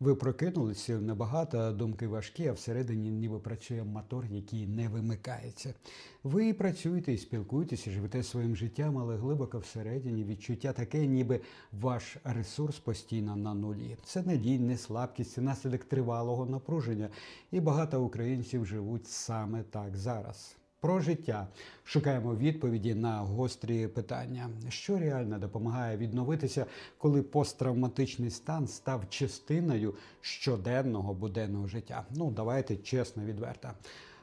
Ви прокинулися сил небагато, думки важкі, а всередині ніби працює мотор, який не вимикається. Ви працюєте і спілкуєтеся, живете своїм життям, але глибоко всередині відчуття таке, ніби ваш ресурс постійно на нулі. Це лінь, не слабкість, це наслідок тривалого напруження. І багато українців живуть саме так зараз. Про життя шукаємо відповіді на гострі питання, що реально допомагає відновитися, коли посттравматичний стан став частиною щоденного буденного життя. Ну давайте чесно, відверто.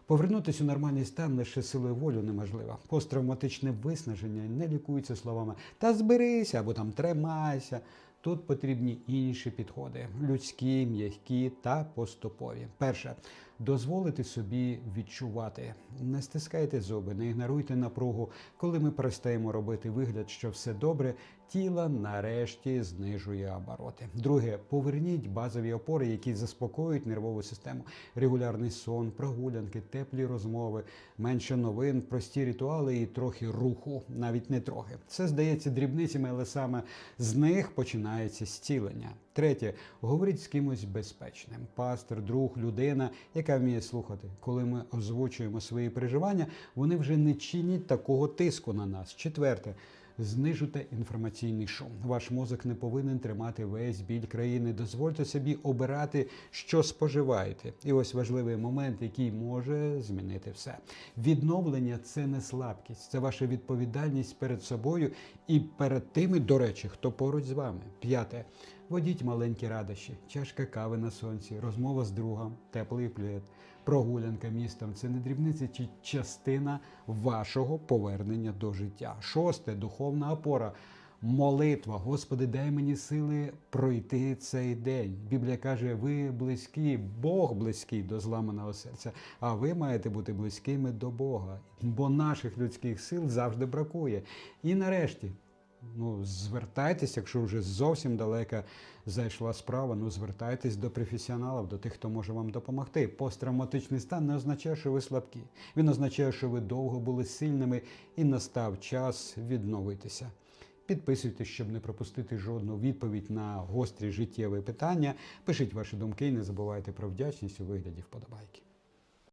Повернутися у нормальний стан лише силою волі неможливо. Посттравматичне виснаження не лікується словами та зберися або там тримайся. Тут потрібні інші підходи: людські, м'які та поступові. Перше дозволити собі відчувати. Не стискайте зуби, не ігноруйте напругу. Коли ми перестаємо робити вигляд, що все добре, тіло нарешті знижує обороти. Друге, поверніть базові опори, які заспокоюють нервову систему. Регулярний сон, прогулянки, теплі розмови, менше новин, прості ритуали і трохи руху, навіть не трохи. Це здається дрібницями, але саме з них починається зцілення. Третє, говоріть з кимось безпечним. Пастор, друг, людина, яка вміє слухати. Коли ми озвучуємо свої переживання, вони вже не чинять такого тиску на нас. Четверте. Знижуйте інформаційний шум. Ваш мозок не повинен тримати весь біль країни. Дозвольте собі обирати, що споживаєте. І ось важливий момент, який може змінити все. Відновлення це не слабкість, це ваша відповідальність перед собою і перед тими, до речі, хто поруч з вами. П'яте. Водіть маленькі радощі, чашка кави на сонці, розмова з другом, теплий плед, прогулянка містом це не дрібниці чи частина вашого повернення до життя. Шосте духовна опора. Молитва, Господи, дай мені сили пройти цей день. Біблія каже, ви близькі, Бог близький до зламаного серця, а ви маєте бути близькими до Бога, бо наших людських сил завжди бракує. І нарешті, ну, звертайтесь, якщо вже зовсім далека зайшла справа, ну звертайтесь до професіоналів, до тих, хто може вам допомогти. Посттравматичний стан не означає, що ви слабкі. Він означає, що ви довго були сильними і настав час відновитися. Підписуйтесь, щоб не пропустити жодну відповідь на гострі життєві питання. Пишіть ваші думки і не забувайте про вдячність у вигляді вподобайки.